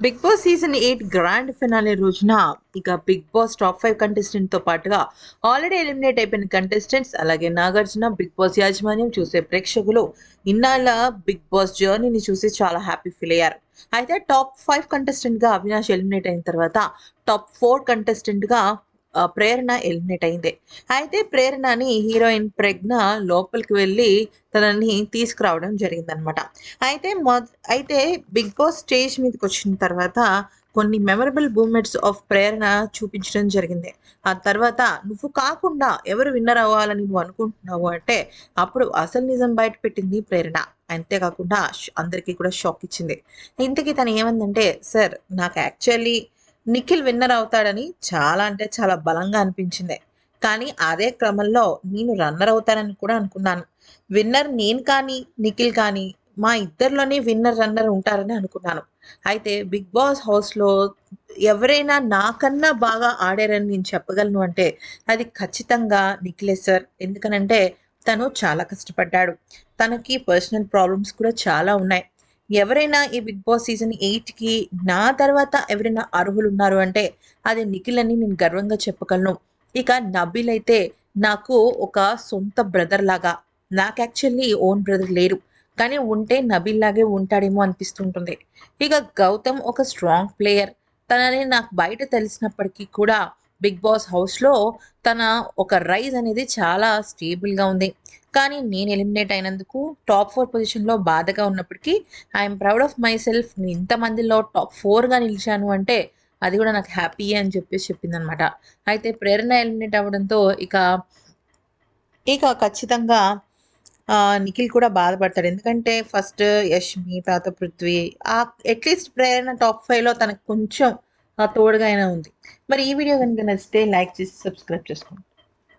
Bigg Boss season eight grand finale రోజున ఇక big Boss top five కంటెస్టెంట్తో పాటుగా ఆల్రెడీ ఎలిమినేట్ అయిపోయిన కంటెస్టెంట్స్ అలాగే నాగార్జున బిగ్ బాస్ యాజమాన్యం చూసే ప్రేక్షకులు ఇన్నాళ్ళ బిగ్ బాస్ జర్నీని చూసి చాలా హ్యాపీ ఫీల్ అయ్యారు. అయితే టాప్ ఫైవ్ కంటెస్టెంట్గా అవినాష్ ఎలిమినేట్ అయిన తర్వాత టాప్ ఫోర్ కంటెస్టెంట్గా ప్రేరణ ఎలిమినేట్ అయింది. అయితే ప్రేరణని హీరోయిన్ ప్రజ్ఞ లోపలికి వెళ్ళి తనని తీసుకురావడం జరిగిందనమాట. అయితే మొ అయితే బిగ్ బాస్ స్టేజ్ మీదకి వచ్చిన తర్వాత కొన్ని మెమరబుల్ మూమెంట్స్ ఆఫ్ ప్రేరణ చూపించడం జరిగింది. ఆ తర్వాత నువ్వు కాకుండా ఎవరు విన్నర్ అవ్వాలని నువ్వు అనుకుంటున్నావు అంటే అప్పుడు అసలు నిజం బయట పెట్టింది ప్రేరణ. అంతేకాకుండా అందరికీ కూడా షాక్ ఇచ్చింది. ఇంతకీ తను ఏమందంటే సార్ నాకు యాక్చువల్లీ నిఖిల్ విన్నర్ అవుతాడని చాలా అంటే చాలా బలంగా అనిపించింది. కానీ అదే క్రమంలో నేను రన్నర్ అవుతానని కూడా అనుకున్నాను. విన్నర్ నేను కానీ నిఖిల్ కానీ మా ఇద్దరిలోనే విన్నర్ రన్నర్ ఉంటారని అనుకున్నాను. అయితే బిగ్ బాస్ హౌస్లో ఎవరైనా నాకన్నా బాగా ఆడారని నేను చెప్పగలను అంటే అది ఖచ్చితంగా నిఖిలే సార్. ఎందుకనంటే తను చాలా కష్టపడ్డాడు. తనకి పర్సనల్ ప్రాబ్లమ్స్ కూడా చాలా ఉన్నాయి. ఎవరైనా ఈ బిగ్ బాస్ సీజన్ ఎయిట్కి నా తర్వాత ఎవరైనా అర్హులు ఉన్నారు అంటే అది నిఖిల్ అని నేను గర్వంగా చెప్పగలను. ఇక నబీల్ అయితే నాకు ఒక సొంత బ్రదర్ లాగా నాకు యాక్చువల్లీ ఓన్ బ్రదర్ లేరు. కానీ ఉంటే నబీల్ లాగే ఉంటాడేమో అనిపిస్తుంటుంది. ఇక గౌతమ్ ఒక స్ట్రాంగ్ ప్లేయర్. తనని నాకు బయట తెలిసినప్పటికీ కూడా బిగ్ బాస్ హౌస్లో తన ఒక రైజ్ అనేది చాలా స్టేబుల్గా ఉంది. కానీ నేను ఎలిమినేట్ అయినందుకు టాప్ ఫోర్ పొజిషన్లో బాధగా ఉన్నప్పటికీ I'm proud of myself నేను ఇంతమందిలో టాప్ ఫోర్గా నిలిచాను అంటే అది కూడా నాకు హ్యాపీ అని చెప్పేసి చెప్పిందనమాట. అయితే ప్రేరణ ఎలిమినేట్ అవ్వడంతో ఇక ఇక ఖచ్చితంగా నిఖిల్ కూడా బాధపడతాడు. ఎందుకంటే ఫస్ట్ యష్మి తాత పృథ్వీ ఆ అట్లీస్ట్ ప్రేరణ టాప్ ఫైవ్లో తనకు కొంచెం తోడుగా అయినా ఉంది. మరి ఈ వీడియో కనుక నచ్చితే లైక్ చేసి సబ్స్క్రైబ్ చేసుకోండి.